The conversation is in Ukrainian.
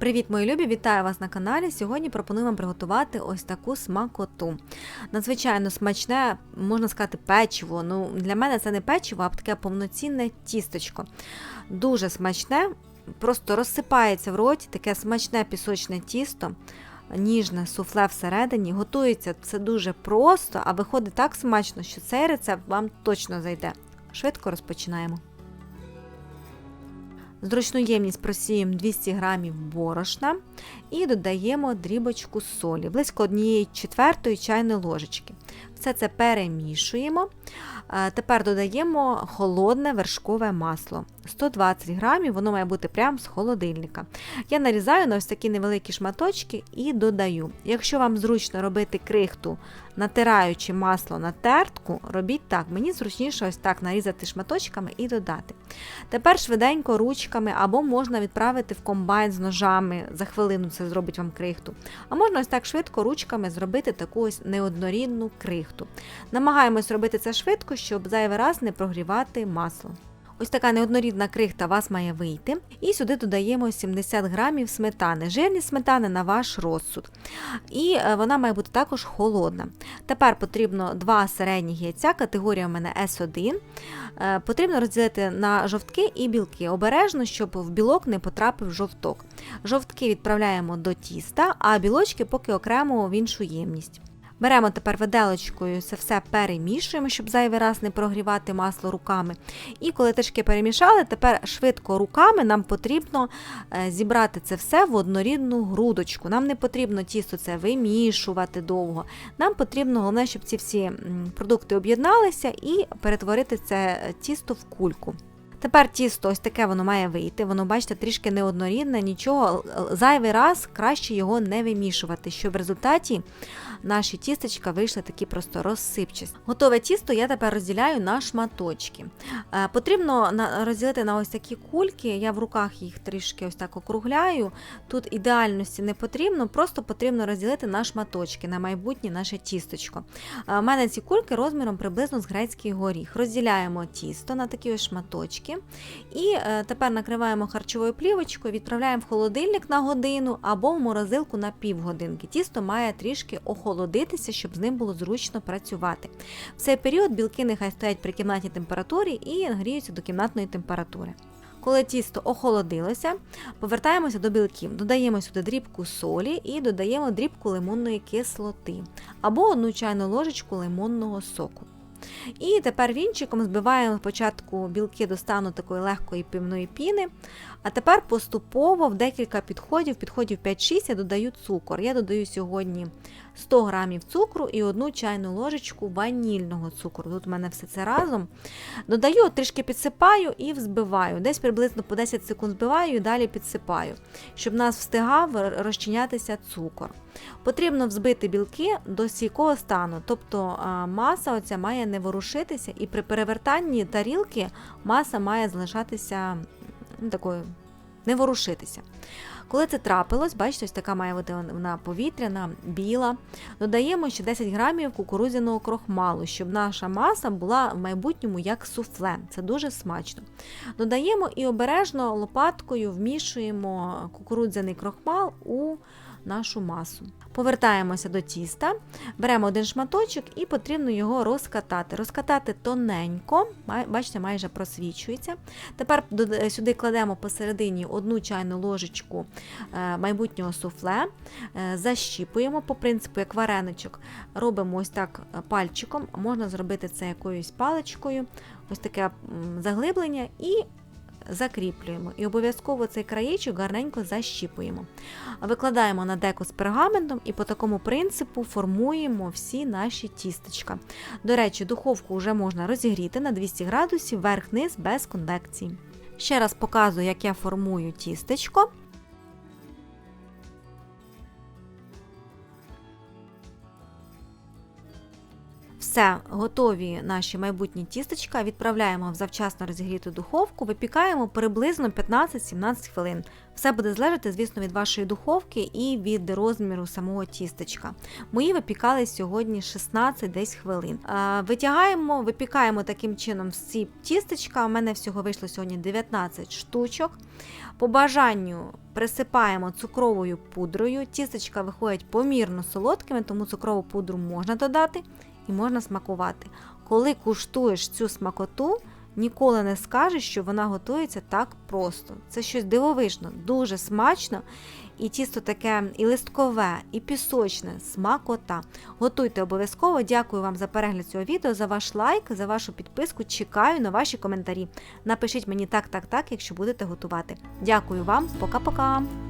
Привіт, мої любі! Вітаю вас на каналі. Сьогодні пропоную вам приготувати ось таку смакоту. Надзвичайно смачне, можна сказати, печиво. Ну, Для мене це не печиво, а таке повноцінне тістечко. Дуже смачне, просто розсипається в роті, таке смачне пісочне тісто, ніжне суфле всередині. Готується це дуже просто, а виходить так смачно, що цей рецепт вам точно зайде. Швидко розпочинаємо. Зручну ємність просіємо 200 г борошна і додаємо дрібочку солі, близько 1 четвертої чайної ложечки. Все це перемішуємо. Тепер додаємо холодне вершкове масло. 120 грамів, воно має бути прямо з холодильника. Я нарізаю на ось такі невеликі шматочки і додаю. Якщо вам зручно робити крихту, натираючи масло на тертку, робіть так. Мені зручніше ось так нарізати шматочками і додати. Тепер швиденько ручками або можна відправити в комбайн з ножами, за хвилину це зробить вам крихту. А можна ось так швидко ручками зробити таку ось неоднорідну крихту. Намагаємось робити це швидко, щоб зайвий раз не прогрівати масло. Ось така неоднорідна крихта вас має вийти. І сюди додаємо 70 грамів сметани, жирні сметани на ваш розсуд. І е, вона має бути також холодна. Тепер потрібно два середні яйця, категорія у мене S1. Е, потрібно розділити на жовтки і білки. Обережно, щоб в білок не потрапив жовток. Жовтки відправляємо до тіста, а білочки поки окремо в іншу ємність. Беремо тепер виделочкою це все перемішуємо, щоб зайвий раз не прогрівати масло руками. І коли трішки перемішали, тепер швидко руками нам потрібно е, зібрати це все в однорідну грудочку. Нам не потрібно тісто це вимішувати довго. Нам потрібно, головне, щоб ці всі продукти об'єдналися і перетворити це е, тісто в кульку. Тепер тісто ось таке воно має вийти, воно, бачите, трішки неоднорідне, нічого, зайвий раз краще його не вимішувати, щоб в результаті наші тістечка вийшли такі просто розсипчасті. Готове тісто я тепер розділяю на шматочки. Е, потрібно розділити на ось такі кульки, я в руках їх трішки ось так округляю. Тут ідеальності не потрібно, просто потрібно розділити на шматочки, на майбутнє наше тісточко. У е, мене ці кульки розміром приблизно з грецький горіх. Розділяємо тісто на такі ось шматочки трішки. І е, тепер накриваємо харчовою плівочкою, відправляємо в холодильник на годину або в морозилку на півгодинки. Тісто має трішки охолодитися, щоб з ним було зручно працювати. В цей період білки нехай стоять при кімнатній температурі і нагріються до кімнатної температури. Коли тісто охолодилося, повертаємося до білків, додаємо сюди дрібку солі і додаємо дрібку лимонної кислоти або одну чайну ложечку лимонного соку. І тепер вінчиком збиваємо спочатку білки до стану такої легкої півної піни, а тепер поступово в декілька підходів, підходів 5-6 я додаю цукор. Я додаю сьогодні 100 грамів цукру і одну чайну ложечку ванільного цукру. Тут у мене все це разом. Додаю, трішки підсипаю і взбиваю. Десь приблизно по 10 секунд збиваю і далі підсипаю, щоб в нас встигав розчинятися цукор. Потрібно взбити білки до стійкого стану, тобто маса оця має не ворушитися, і при перевертанні тарілки маса має залишатися ну, такою, не ворушитися. Коли це трапилось, бачите, ось така має бути вона повітряна, біла. Додаємо ще 10 грамів кукурудзяного крохмалу, щоб наша маса була в майбутньому як суфле. Це дуже смачно. Додаємо і обережно лопаткою вмішуємо кукурудзяний крохмал у нашу масу. Повертаємося до тіста, беремо один шматочок і потрібно його розкатати. Розкатати тоненько, бачите, майже просвічується. Тепер сюди кладемо посередині одну чайну ложечку майбутнього суфле, е, защіпуємо по принципу, як вареничок, робимо ось так е, пальчиком, можна зробити це якоюсь паличкою, ось таке заглиблення. і закріплюємо і обов'язково цей краєчок гарненько защіпуємо. Викладаємо на деко з пергаментом і по такому принципу формуємо всі наші тістечка. До речі, духовку вже можна розігріти на 200 градусів верх-низ без конвекції. Ще раз показую, як я формую тістечко. Все, готові наші майбутні тістечка. Відправляємо в завчасно розігріту духовку, випікаємо приблизно 15-17 хвилин. Все буде залежати, звісно, від вашої духовки і від розміру самого тістечка. Мої випікали сьогодні 16 десь хвилин. Витягаємо, випікаємо таким чином всі тістечка. У мене всього вийшло сьогодні 19 штучок. По бажанню присипаємо цукровою пудрою. Тістечка виходять помірно солодкими, тому цукрову пудру можна додати і можна смакувати. Коли куштуєш цю смакоту, ніколи не скажеш, що вона готується так просто. Це щось дивовижно, дуже смачно. І тісто таке і листкове, і пісочне, смакота. Готуйте обов'язково. Дякую вам за перегляд цього відео, за ваш лайк, за вашу підписку. Чекаю на ваші коментарі. Напишіть мені так, так, так, якщо будете готувати. Дякую вам, пока-пока!